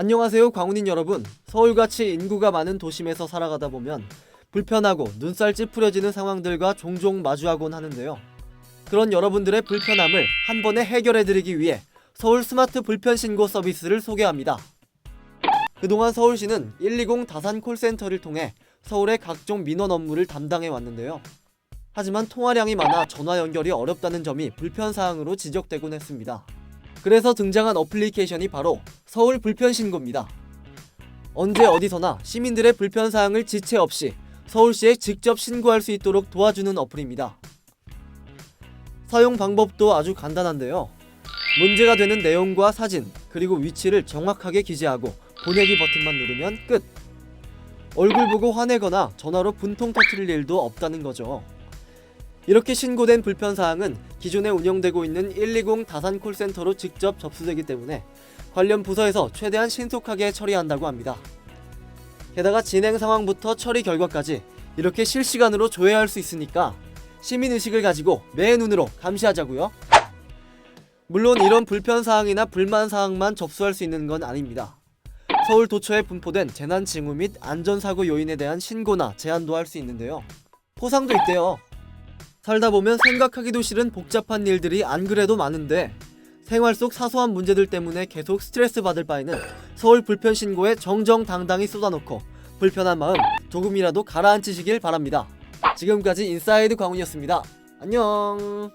안녕하세요 광운인 여러분. 서울같이 인구가 많은 도심에서 살아가다 보면 불편하고 눈살 찌푸려지는 상황들과 종종 마주하곤 하는데요. 그런 여러분들의 불편함을 한 번에 해결해드리기 위해 서울 스마트 불편 신고 서비스를 소개합니다. 그동안 서울시는 120 다산 콜센터를 통해 서울의 각종 민원 업무를 담당해 왔는데요. 하지만 통화량이 많아 전화 연결이 어렵다는 점이 불편사항으로 지적되곤 했습니다 그래서 등장한 어플리케이션이 바로 서울 불편신고입니다. 언제 어디서나 시민들의 불편사항을 지체 없이 서울시에 직접 신고할 수 있도록 도와주는 어플입니다. 사용 방법도 아주 간단한데요. 문제가 되는 내용과 사진, 그리고 위치를 정확하게 기재하고 보내기 버튼만 누르면 끝! 얼굴 보고 화내거나 전화로 분통 터트릴 일도 없다는 거죠. 이렇게 신고된 불편사항은 기존에 운영되고 있는 120 다산 콜센터로 직접 접수되기 때문에 관련 부서에서 최대한 신속하게 처리한다고 합니다. 게다가 진행 상황부터 처리 결과까지 이렇게 실시간으로 조회할 수 있으니까 시민의식을 가지고 매 눈으로 감시하자고요. 물론 이런 불편사항이나 불만사항만 접수할 수 있는 건 아닙니다. 서울 도처에 분포된 재난 징후 및 안전사고 요인에 대한 신고나 제한도 할 수 있는데요. 포상도 있대요. 살다 보면 생각하기도 싫은 복잡한 일들이 안 그래도 많은데 생활 속 사소한 문제들 때문에 계속 스트레스 받을 바에는 서울 불편 신고에 정정당당히 쏟아놓고 불편한 마음 조금이라도 가라앉히시길 바랍니다. 지금까지 인사이드 광훈이었습니다. 안녕.